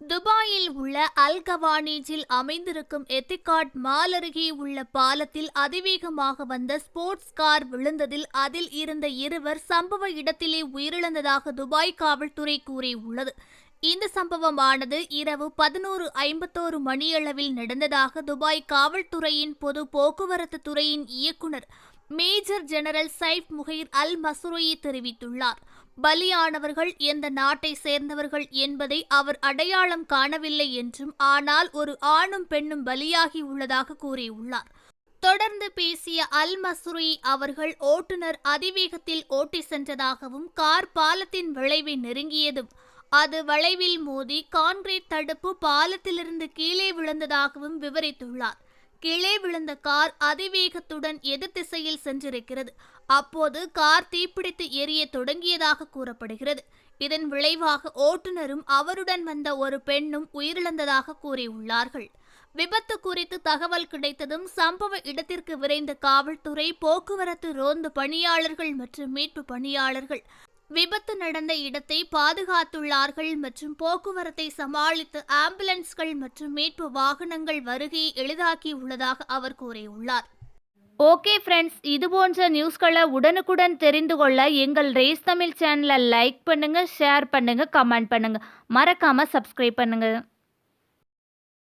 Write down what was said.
துபாயில் உள்ள அல் அமைந்திருக்கும் எத்திகாட் மால் அருகே உள்ள பாலத்தில் அதிவேகமாக வந்த ஸ்போர்ட்ஸ் கார் விழுந்ததில் அதில் இருந்த இருவர் சம்பவ இடத்திலே உயிரிழந்ததாக துபாய் காவல்துறை கூறியுள்ளது. இந்த சம்பவமானது இரவு பதினோரு ஐம்பத்தோரு மணியளவில் நடந்ததாக துபாய் காவல்துறையின் பொது போக்குவரத்து துறையின் இயக்குனர் major general Saif Muhair Al Mazrouei தெரிவித்துள்ளார். பலியானவர்கள் எந்த நாட்டை சேர்ந்தவர்கள் என்பதை அவர் அடையாளம் காணவில்லை என்றும் ஆனால் ஒரு ஆணும் பெண்ணும் பலியாகி உள்ளதாக கூறியுள்ளார். தொடர்ந்து பேசிய அல் மசுரி அவர்கள் ஓட்டுநர் அதிவேகத்தில் ஓட்டி சென்றதாகவும் கார் பாலத்தின் விளைவை நெருங்கியதும் அது வளைவில் மோதி கான்கிரீட் தடுப்பு பாலத்திலிருந்து கீழே விழுந்ததாகவும் விவரித்துள்ளார். கீழே விழுந்த கார் அதிவேகத்துடன் எதிர் திசையில் சென்றிருக்கிறது. அப்போது கார் தீப்பிடித்து எரிய தொடங்கியதாக கூறப்படுகிறது. இதன் விளைவாக ஓட்டுநரும் அவருடன் வந்த ஒரு பெண்ணும் உயிரிழந்ததாக கூறியுள்ளார்கள். விபத்து குறித்து தகவல் கிடைத்ததும் சம்பவ இடத்திற்கு விரைந்த காவல்துறை போக்குவரத்து ரோந்து பணியாளர்கள் மற்றும் மீட்பு பணியாளர்கள் விபத்து நடந்த இடத்தை பாதுகாத்துள்ளார்கள் மற்றும் போக்குவரத்தை சமாளித்து ஆம்புலன்ஸ்கள் மற்றும் மீட்பு வாகனங்கள் வருகையை எளிதாக்கி உள்ளதாக அவர் கூறியுள்ளார். ஓகே ஃப்ரெண்ட்ஸ் இது போன்ற நியூஸ்களை உடனுக்குடன் தெரிந்து கொள்ள எங்கள் ரேஸ் தமிழ் சேனலை லைக் பண்ணுங்கள் ஷேர் பண்ணுங்கள் கமெண்ட் பண்ணுங்கள் மறக்காமல் சப்ஸ்கிரைப் பண்ணுங்கள்